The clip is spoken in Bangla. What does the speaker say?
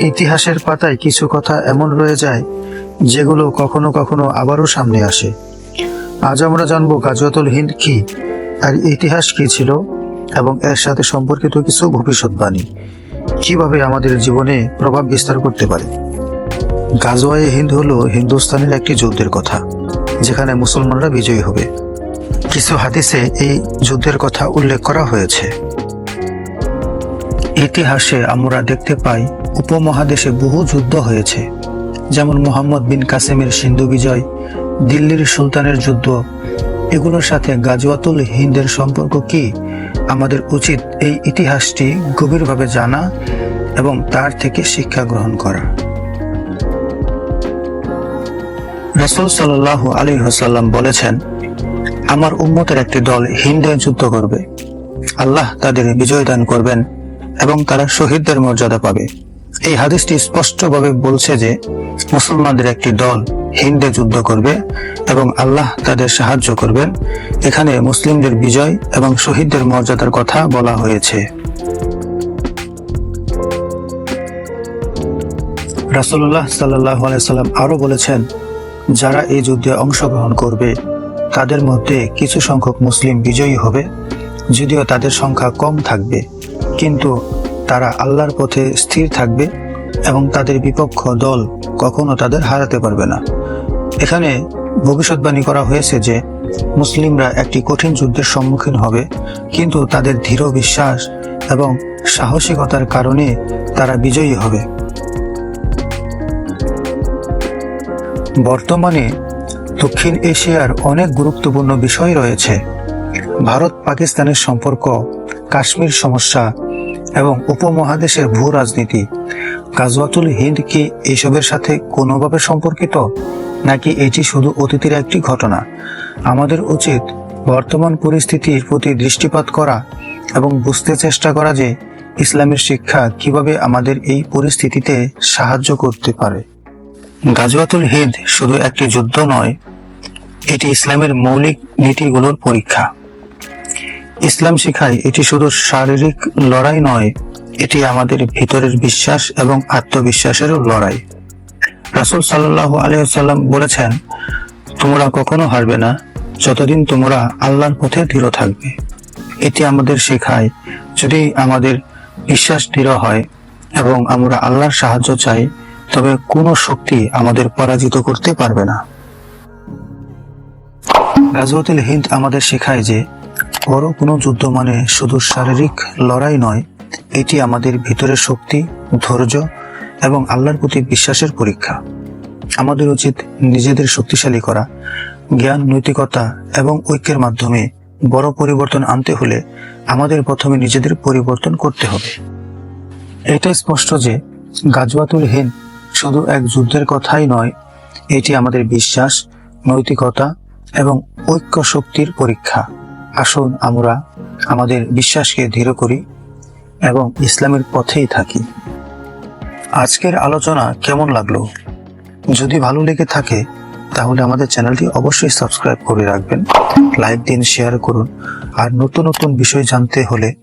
ইতিহাসের পাতায় কিছু কথা এমন রয়ে যায়, যেগুলো কখনো কখনো আবারও সামনে আসে। আজ আমরা জানব গাজওয়াতুল হিন্দ কি আর ইতিহাস কি ছিল, এবং এর সাথে সম্পর্কিত কিছু ভবিষ্যৎবাণী। কীভাবে আমাদের জীবনে প্রভাব বিস্তার করতে পারে? গাজওয়ায়ে হিন্দ হলো হিন্দুস্তানের একটি যুদ্ধের কথা, যেখানে মুসলমানরা বিজয়ী হবে। কিছু হাদিসে এই যুদ্ধের কথা উল্লেখ করা হয়েছে। ইতিহাসে আমরা দেখতে পাই উপমহাদেশে বহু যুদ্ধ হয়েছে, যেমন মোহাম্মদ বিন কাসেমের সিন্ধু বিজয়, দিল্লির সুলতানের যুদ্ধ। এগুলোর সাথে গাজওয়াতুল হিন্দের সম্পর্ক কি আমাদের উচিত এই ইতিহাসটি গভীরভাবে জানা এবং তার থেকে শিক্ষা গ্রহণ করা। রসুল সাল্লাহ আলী হাসাল্লাম বলেছেন, আমার উম্মতের একটি দল হিন্দে যুদ্ধ করবে। আল্লাহ তাদের বিজয় দান করবেন এবং তারা শহীদদের মর্যাদা পাবে। এই হাদিসটি স্পষ্টভাবে বলছে যে মুসলমানদের একটি দল হিন্দে যুদ্ধ করবে এবং আল্লাহ তাদের সাহায্য করবেন। এখানে মুসলিমদের বিজয় এবং শহীদদের মর্যাদার কথা বলা হয়েছে। রাসুল্লাহ সাল্লাহ সাল্লাম আরও বলেছেন, যারা এই যুদ্ধে অংশগ্রহণ করবে, তাদের মধ্যে কিছু সংখ্যক মুসলিম বিজয়ী হবে, যদিও তাদের সংখ্যা কম থাকবে। কিন্তু তারা আল্লাহর পথে স্থির থাকবে এবং তাদের বিপক্ষ দল কখনো তাদের হারাতে পারবে না। এখানে ভবিষ্যৎবাণী করা হয়েছে যে, মুসলিমরা একটি কঠিন যুদ্ধের সম্মুখীন হবে, কিন্তু তাদের দৃঢ় বিশ্বাস এবং সাহসিকতার কারণে তারা বিজয়ী হবে। বর্তমানে দক্ষিণ এশিয়ার অনেক গুরুত্বপূর্ণ বিষয় রয়েছে। ভারত পাকিস্তানের সম্পর্ক, কাশ্মীর সমস্যা এবং উপমহাদেশের ভূ রাজনীতি। গাজওয়াতুল হিন্দ কি এসবের সাথে কোনোভাবে সম্পর্কিত? নাকি এটি শুধু অতীতের একটি ঘটনা? আমাদের উচিত বর্তমান পরিস্থিতির প্রতি দৃষ্টিপাত করা এবং বুঝতে চেষ্টা করা যে ইসলামের শিক্ষা কীভাবে আমাদের এই পরিস্থিতিতে সাহায্য করতে পারে। গাজওয়াতুল হিন্দ শুধু একটি যুদ্ধ নয়, এটি ইসলামের মৌলিক নীতিগুলোর পরীক্ষা। ইসলাম শিখায়, এটি শুধু শারীরিক লড়াই নয়, এটি আমাদের ভিতরের বিশ্বাস এবং আত্মবিশ্বাসেরও লড়াই। রাসুল সাল্লাহ আলিয়াল্লাম বলেছেন, তোমরা কখনো হারবে না, যতদিন তোমরা আল্লাহর পথে দৃঢ় থাকবে। এটি আমাদের শেখায়, যদি আমাদের বিশ্বাস দৃঢ় হয় এবং আমরা আল্লাহর সাহায্য চাই, তবে কোনো শক্তি আমাদের পরাজিত করতে পারবে না। গাজওয়াতুল হিন্দ আমাদের শেখায় যে বড় কোনো যুদ্ধ মানে শুধু শারীরিক লড়াই নয়, এটি আমাদের ভিতরের শক্তি, ধৈর্য এবং আল্লাহর প্রতি বিশ্বাসের পরীক্ষা। আমাদের উচিত নিজেদের শক্তিশালী করা, জ্ঞান, নৈতিকতা এবং ঐক্যের মাধ্যমে বড় পরিবর্তন আনতে হলে আমাদের প্রথমে নিজেদের পরিবর্তন করতে হবে। এটা স্পষ্ট যে গাজওয়াতুল হিন্দ শুধু এক যুদ্ধের কথাই নয়, এটি আমাদের বিশ্বাস, নৈতিকতা এবং ঐক্য শক্তির পরীক্ষা। আসুন আমরা আমাদের বিশ্বাসকে দৃঢ় করি এবং ইসলামের পথেই থাকি। আজকের আলোচনা কেমন লাগল? যদি ভালো লেগে থাকে, তাহলে আমাদের চ্যানেলটি অবশ্যই সাবস্ক্রাইব করে রাখবেন, লাইক দিন শেয়ার করুন, আর নতুন নতুন বিষয় জানতে হলে